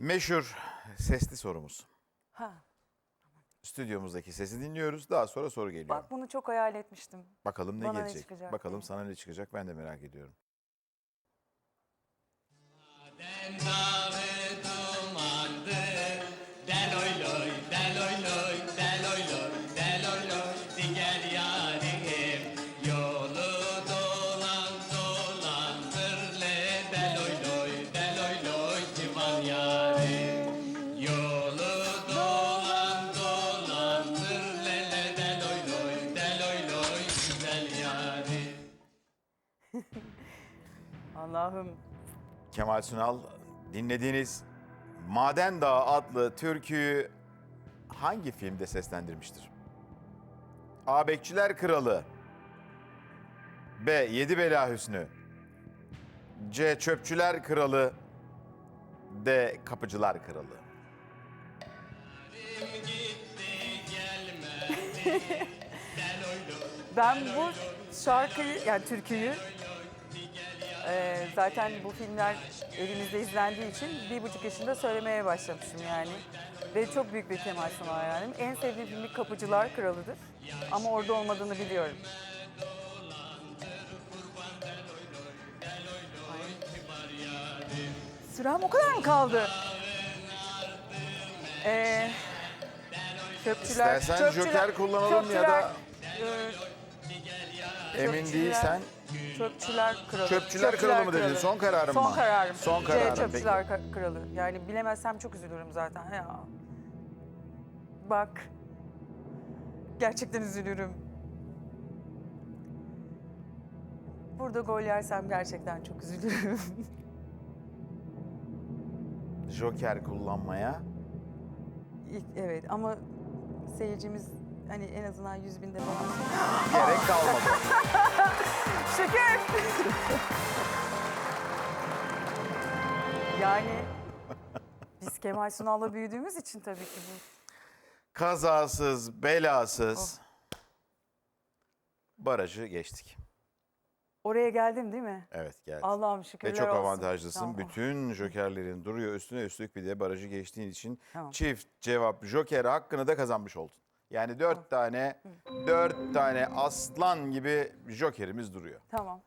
Meşhur sesli sorumuz. Ha, Stüdyomuzdaki sesi dinliyoruz. Daha sonra soru geliyor. bak bunu çok hayal etmiştim. Bakalım ne bana ne gelecek. çıkacak Bakalım diye. sana ne çıkacak ben de merak ediyorum. Del Allah'ım Kemal Sunal dinlediğiniz Maden Dağı adlı türküyü hangi filmde seslendirmiştir? A. Bekçiler Kralı B. Yedi Bela Hüsnü C. Çöpçüler Kralı D. Kapıcılar Kralı ben bu şarkıyı yani türküyü e, zaten bu filmler elimizde izlendiği için bir buçuk yaşında söylemeye başlamışım yani. Ve çok büyük bir Kemal Sunal hayalim. En sevdiğim filmi Kapıcılar Kralı'dır. Ama orada olmadığını biliyorum. Sürem o kadar mı kaldı? Ee, çöpçüler, İstersen çöpçüler- joker kullanalım ya çöpçüler, da- e, Emin Çöpçüler- değilsen Çöpçüler Kralı. Çöpçüler Kralı mı dedin? Son kararın Son mı? kararım. Son C, kararın, Çöpçüler Ka- Kralı. Yani bilemezsem çok üzülürüm zaten ya. Bak. Gerçekten üzülürüm. Burada gol yersem gerçekten çok üzülürüm. Joker kullanmaya İlk- evet ama seyircimiz hani en azından 100 binde falan. gerek kalmadı. Şeker. yani biz Kemal Sunal'la büyüdüğümüz için tabii ki bu. Kazasız, belasız barajı geçtik. Oraya geldim değil mi? Evet geldik. Allah'ım şükürler Ve çok olsun. avantajlısın. Tamam. Bütün jokerlerin duruyor üstüne üstlük bir de barajı geçtiğin için Tamam. çift cevap joker hakkını da kazanmış oldun. Yani dört tane, dört tane aslan gibi jokerimiz duruyor. Tamam.